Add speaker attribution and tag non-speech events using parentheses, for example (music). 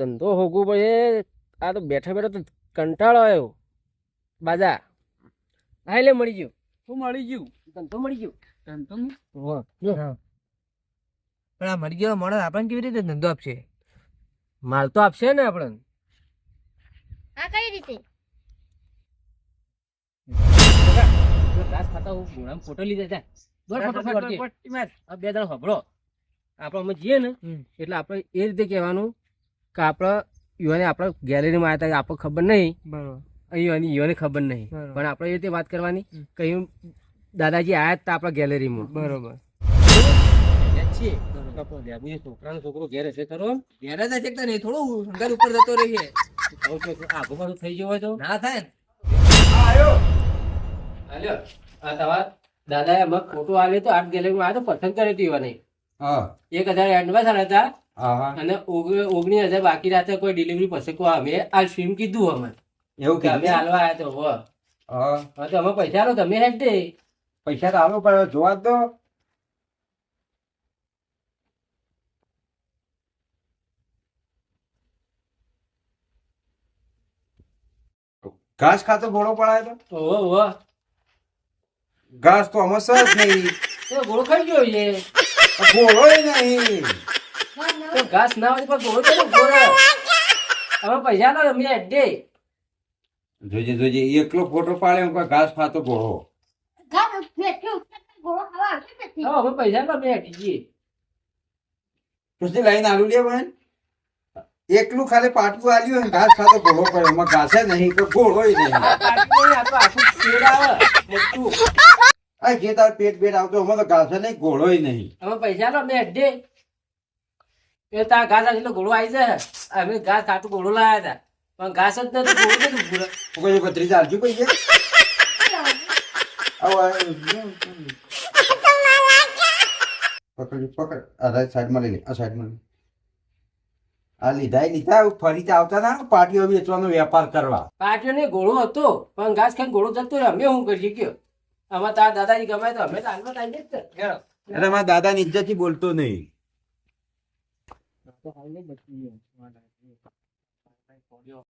Speaker 1: ધંધો હોગું પડે આ તો બેઠા બેઠા તો કંટાળો આવ્યો. બાજા હા એટલે મળી ગયું.
Speaker 2: શું મળી ગયું.
Speaker 1: ધંધો મળી ગયો.
Speaker 2: ધંધો
Speaker 3: પણ આ મળી ગયો મળે આપણને કેવી રીતે ધંધો આપશે?
Speaker 1: માલ તો આપશે ને આપણને.
Speaker 4: આ કઈ રીતે?
Speaker 1: જો ખાતા હું ઘોડામાં ફોટો લીધા. આ બે આપણે અમે જઈએ ને એટલે આપણે એ રીતે કહેવાનું કે આપણે યુવાને આપણે ગેલેરીમાં આવ્યા હતા આપણે ખબર નહીં.
Speaker 3: બરોબર.
Speaker 1: અહીં યુવાને ખબર નહીં. પણ આપણે એ રીતે વાત કરવાની કહ્યું દાદાજી આયા જ હતા આપણા ગેલેરીમાં
Speaker 3: બરોબર.
Speaker 1: છીએ છોકરાનો છોકરો ઘેર હશે ખરો?
Speaker 3: ઘેર જ હશે નહીં? થોડું ઉપર જતો રહીએ.
Speaker 1: છું આઘું પાછું થઈ ગયો હોય તો?
Speaker 3: ના થાય
Speaker 1: હાલ્યો આ તમારા દાદાએ અમુક ફોટો આલ્યો તો આઠ ગેલેરીમાં આવ્યો તો પસંદ કરી હતી યુવાને એક હજાર એડવાન્સ આલ્યા હતા. અને ઓગણીસ હજાર બાકી રાતે કોઈ ડિલિવરી પછી કો અમે આ સ્વીમ કીધું અમે.
Speaker 2: એવું
Speaker 1: કે અમે હાલવા આવ્યા તો હા. તો અમે પૈસા લો તમે હેડ દે.
Speaker 2: પૈસા તો આલો પણ જોવા દો. ઘાસ ખાતો ઘોડો પડાયો તો?
Speaker 1: ઓહો ઓહો
Speaker 2: ઘાસ તો અમસર જ નહીં.
Speaker 1: ગોળો ખાઈ ગયો છે.
Speaker 2: ઘોડો નહીં.
Speaker 1: તો ઘાસ ના હોય પણ ગોળો તો ગોળો અમે પૈસા ના તમે અડે
Speaker 2: જોજે જોજે એકલો ફોટો પાડે હું ઘાસ ખાતો
Speaker 4: ગોળો.
Speaker 1: હવે અમે પૈસા આલો અમે હેડી જઈએ.
Speaker 2: પછી લઈને આલુ લે બહેન. એકલું ખાલી પાટલું આલ્યું ને ઘાસ ખાતો ગોળો પડે. એમાં ઘાસે નહીં તો ગોળો નહીં.
Speaker 1: આ આખું
Speaker 2: આ જે તાર પેટ પેટ આવતો એમાં તો ઘાસે નહીં ગોળો નહીં.
Speaker 1: અમે પૈસા ના મેં હેડ. દે એ તાર ઘાસ આવે ઘોડો આવી જાય. અમે ઘાસ કાટું ઘોડો લાયા હતા પણ ઘાસ જ નથી ઘોડો નથી (laughs)
Speaker 2: પકડ પકડ. આ સાઈડમાં લઈ લે આ સાઈડમાં આ લીધા લીધા ફરી આવતા હતા પાટીઓ વેચવાનો વેપાર કરવા.
Speaker 1: પાટીઓ ને ઘોડો હતો પણ ઘાસ ખાઈને ઘોડો જતો રહ્યો. અમે શું કરી કયો અમારા તારા દાદાજી ગમાય તો અમે તો હાલમાં ટાઈમ જ હેડો.
Speaker 2: મારા દાદાની ઇજ્જતથી બોલતો નહીં.
Speaker 1: 还那 những cái vật.